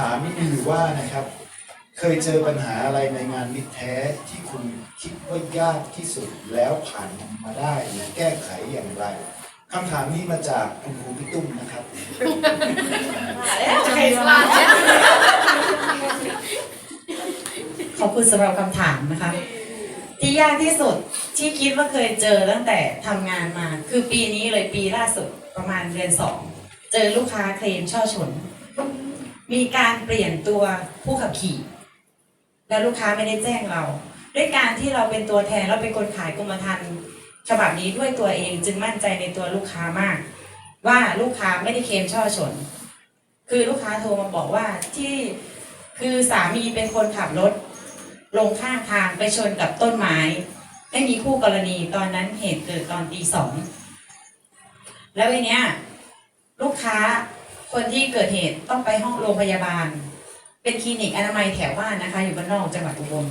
ถามนี่มีอยู่ว่านะครับ เคยเจอปัญหาอะไรในงานมิตรแท้ที่คุณคิดว่ายากที่สุดแล้วผ่านมาได้หรือแก้ไขอย่างไรคำถามนี้มาจากคุณครูพี่ตุ้มนะครับ ใครว่าขอบคุณสำหรับคำถามนะคะ ที่ยากที่สุดที่คิดว่าเคยเจอตั้งแต่ทำงานมา คือปีนี้เลยปีล่าสุดประมาณเดือนสอง เจอลูกค้าเคลมช่อชน มีการเปลี่ยนตัวผู้ขับขี่ แล้วลูกค้าไม่ได้แจ้งเรา ด้วยการที่เราเป็นตัวแทนเราเป็นคนขายกรมธรรม์ฉบับนี้ด้วยตัวเองจึงมั่นใจในตัวลูกค้ามาก ว่าลูกค้าไม่ได้เคลมช่อชน คือลูกค้าโทรมาบอกว่าที่คือสามีเป็นคนขับรถ ลงข้างทางไปชนกับต้นไม้ไม่มีคู่กรณีตอนนั้นเหตุเกิดตอนตีสองแล้วทีเนี้ยลูกค้า คนที่เกิดเหตุต้องไปห้องโรงพยาบาล เป็นคลินิกอนามัยแถวบ้านนะคะ อยู่บ้านนอกจังหวัดอุบล